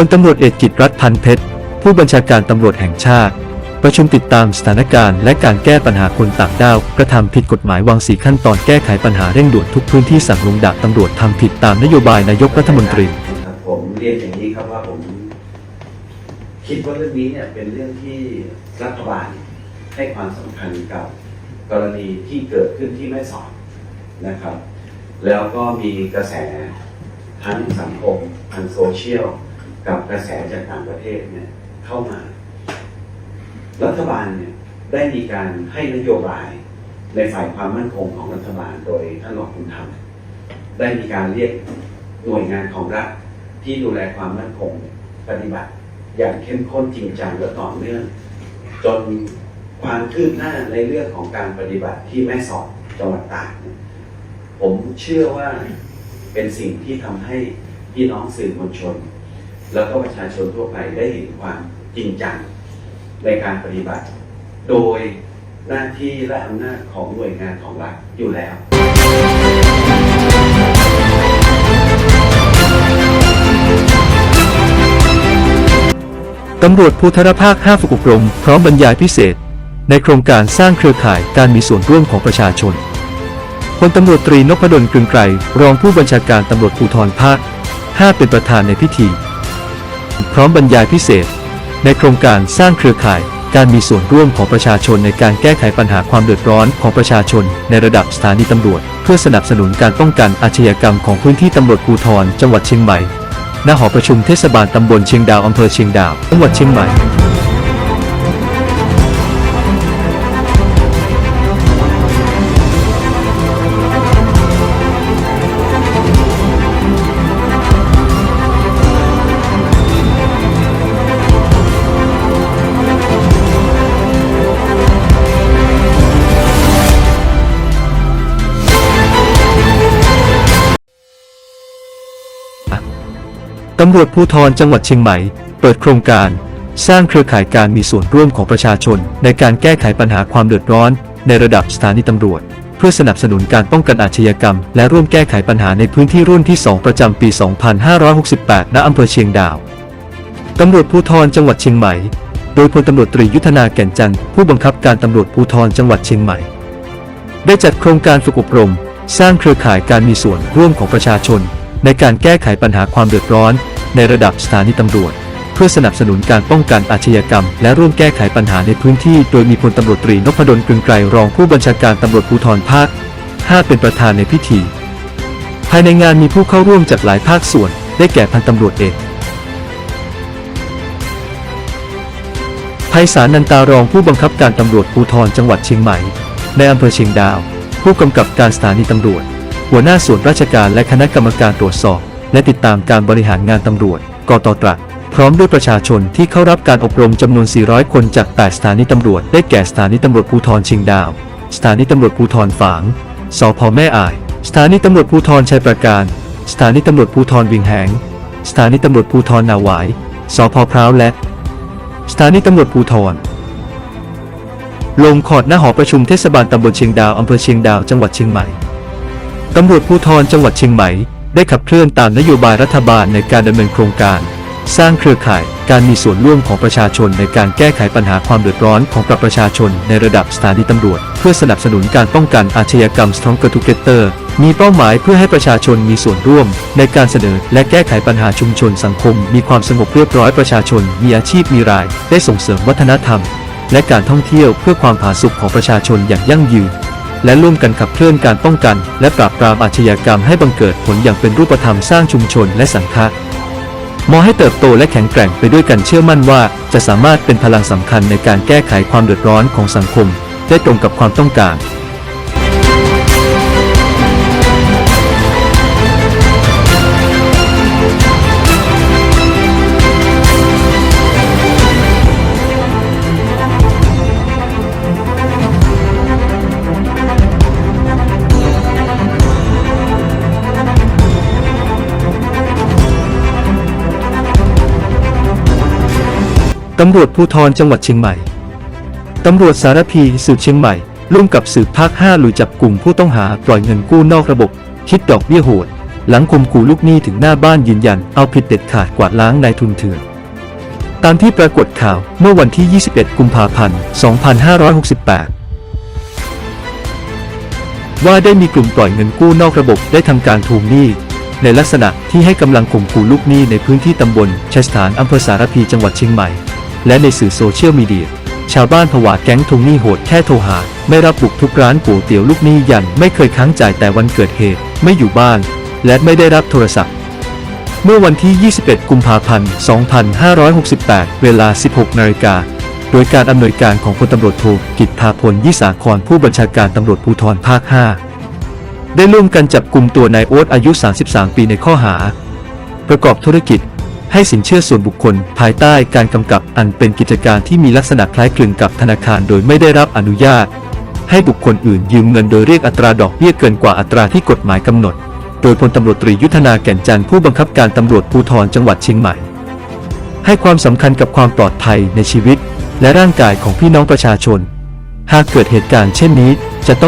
พลตำรวจเอกกิตรัฐพันเพชร ผู้บัญชาการตำรวจแห่งชาติ ประชุมติดตามสถานการณ์และการแก้ปัญหาคนต่างด้าวกระทำผิดกฎหมายวางสีขั้นตอนแก้ไขปัญหาเร่งด่วนทุกพื้นที่สั่งลงดาบตำรวจทำผิดตามนโยบายนายกรัฐมนตรี ผมเรียนอย่างนี้ครับว่าผม คิดว่าเรื่องนี้เนี่ยเป็นเรื่องที่รัฐบาลให้ความสำคัญกับกรณีที่เกิดขึ้นที่แม่สอดนะครับ แล้วก็มีกระแสทั้งสังคมทางโซเชียล กับกระแสจากต่างประเทศเนี่ยเข้ามา รัฐบาลเนี่ยได้มีการให้นโยบายในฝ่ายความมั่นคงของรัฐบาลโดยท่านรองคุณธรรมได้มีการเรียกหน่วยงานของรัฐที่ดูแลความมั่นคงปฏิบัติ อย่างเข้มข้นจริงจังและต่อเนื่อง จนความคืบหน้าในเรื่องของการปฏิบัติที่แม่สอดจังหวัดตากผมเชื่อว่าเป็นสิ่งที่ทำให้พี่น้องสื่อมวลชน แล้วก็ประชาชนทั่วไปได้เห็นความจริงจังในการปฏิบัติ โดยหน้าที่และอำนาจของหน่วยงานของรัฐอยู่แล้วตำรวจภูธรภาค 5 ฝึกอบรม พร้อมบรรยายพิเศษ ในโครงการสร้างเครือข่ายการมีส่วนร่วมของประชาชนพลตำรวจตรีนพดลกลึงไกรรองผู้บัญชาการตำรวจภูธรภาค 5 เป็นประธานในพิธี พร้อมบรรยายพิเศษ ในโครงการสร้างเครือข่าย การมีส่วนร่วมของประชาชนในการแก้ไขปัญหาความเดือดร้อนของประชาชน ในระดับสถานีตำรวจ เพื่อสนับสนุนการป้องกันอาชญากรรมของพื้นที่ตำรวจภูธรจังหวัดเชียงใหม่ณหอประชุมเทศบาลตำบลเชียงดาวอำเภอเชียงดาวจังหวัดเชียงใหม่ำรวจภูธรจังหวัดเชียงใหม่ เปิดโครงการ สร้างเครือข่ายการมีส่วนร่วมของประชาชน ในการแก้ไขปัญหาความเดือดร้อน ในระดับสถานีตำรวจ เพื่อสนับสนุนการป้องกันอาชญากรรม และร่วมแก้ไขปัญหาในพื้นที่รุ่นที่ 2 ประจำปี 2568 ณ อำเภอเชียงดาวตำรวจภูธรจังหวัดเชียงใหม่ โดยพลตำรวจตรียุทธนาแก่นจันทร์ผู้บังคับการตำรวจภูธรจังหวัดเชียงใหม่ ได้จัดโครงการฝึกอบรม สร้างเครือข่ายการมีส่วนร่วมของประชาชนในการแก้ไขปัญหาความเดือดร้อน ในระดับสถานีตำรวจ เพื่อสนับสนุนการป้องกันอาชญากรรม และร่วมแก้ไขปัญหาในพื้นที่ โดยมีพลตำรวจตรีนพดลกลึงไกรรองผู้บัญชาการตำรวจภูธรภาค 5 เป็นประธานในพิธี ภายในงานมีผู้เข้าร่วมจากหลายภาคส่วน ได้แก่พันตำรวจเอกไพศาลนันตารองผู้บังคับการตำรวจภูธรจังหวัดเชียงใหม่ ในอำเภอเชียงดาว ผู้กำกับการสถานีตำรวจ หัวหน้าส่วนราชการและคณะกรรมการตรวจสอบ และติดตามการบริหารงานตำรวจกตตรักพร้อมด้วยประชาชนที่เข้ารับการอบรมจำนวน 400 คนจาก 8 สถานีตำรวจ ได้แก่สถานีตำรวจภูธรเชียงดาว สถานีตำรวจภูธรฝาง สพแม่อาย สถานีตำรวจภูธรชัยประการ สถานีตำรวจภูธรวิงแหง สถานีตำรวจภูธรนาหวาย สพพร้าวและ สถานีตำรวจภูธรลงขอดหน้าหอประชุมเทศบาลตำบลเชียงดาวอำเภอเชียงดาวจังหวัดเชียงใหม่ตำรวจภูธรจังหวัดเชียงใหม่ ได้ขับเคลื่อนตามนโยบายรัฐบาลในการดำเนินโครงการ สร้างเครือข่ายการมีส่วนร่วมของประชาชนในการแก้ไขปัญหาความเดือดร้อนของประชาชนในระดับสถานีตำรวจ เพื่อสนับสนุนการป้องกันอาชญากรรม Stronger Together มีเป้าหมายเพื่อให้ประชาชนมีส่วนร่วม ในการเสนอและแก้ไขปัญหาชุมชนสังคม มีความสงบเรียบร้อยประชาชน มีอาชีพมีราย ได้ส่งเสริมวัฒนธรรม และการท่องเที่ยวเพื่อความผาสุกของประชาชนอย่างยั่งยืน และร่วมกันขับเคลื่อนการป้องกัน และปราบปรามอาชญากรรมให้บังเกิดผลอย่างเป็นรูปธรรมสร้างชุมชนและสังคมองให้เติบโตและแข็งแกร่งไปด้วยกันเชื่อมั่นว่า จะสามารถเป็นพลังสำคัญในการแก้ไขความเดือดร้อนของสังคม ได้ตรงกับความต้องการ ตำรวจภูธรจังหวัดเชียงใหม่ ตำรวจสารพีสืบเชียงใหม่ ร่วมกับสืบภาค5ลุยจับกลุ่มผู้ต้องหาปล่อยเงินกู้นอกระบบ คิดดอกเบี้ยโหด หลังข่มขู่ลูกหนี้ถึงหน้าบ้านยืนยัน เอาผิดเด็ดขาดกวาดล้างนายทุนเถื่อนตามที่ปรากฏข่าวเมื่อวันที่ 21 กุมภาพันธ์ 2568ว่าได้มีกลุ่มปล่อยเงินกู้นอกระบบได้ทำการทวงหนี้ ในลักษณะที่ให้กำลังข่มขู่ลูกหนี้ในพื้นที่ตำบลชัยสถานอำเภอสารพีจังหวัดเชียงใหม่ และในสื่อโซเชียลมีเดีย ชาวบ้านผวาแก๊งทวงหนี้โหดแค่โทรหา ไม่รับบุกทุกร้านก๋วยเตี๋ยวลูกหนี้ยันไม่เคยค้างจ่ายแต่วันเกิดเหตุ ไม่อยู่บ้าน และไม่ได้รับโทรศัพท์ เมื่อวันที่ 21 กุมภาพันธ์ 2568 เวลา 16 นาฬิกาโดยการอำนวยการของพลตำรวจโทกิตภาพลยิสาครผู้บัญชาการตำรวจภูธรภาค 5 ได้ร่วมกันจับกลุ่มตัวนายโอ๊ตอายุ 33 ปีในข้อหา ประกอบธุรกิจ ให้สินเชื่อส่วนบุคคล ภายใต้การกำกับอันเป็นกิจการที่มีลักษณะคล้ายคลึงกับธนาคารโดยไม่ได้รับอนุญาต ให้บุคคลอื่นยืมเงินโดยเรียกอัตราดอกเบี้ยเกินกว่าอัตราที่กฎหมายกำหนด โดยพลตำรวจตรียุทธนาแก่นจันทร์ผู้บังคับการตำรวจภูธรจังหวัดเชียงใหม่ ให้ความสำคัญกับความปลอดภัยในชีวิต และร่างกายของพี่น้องประชาชน หากเกิดเหตุการณ์เช่นนี้จะต้อง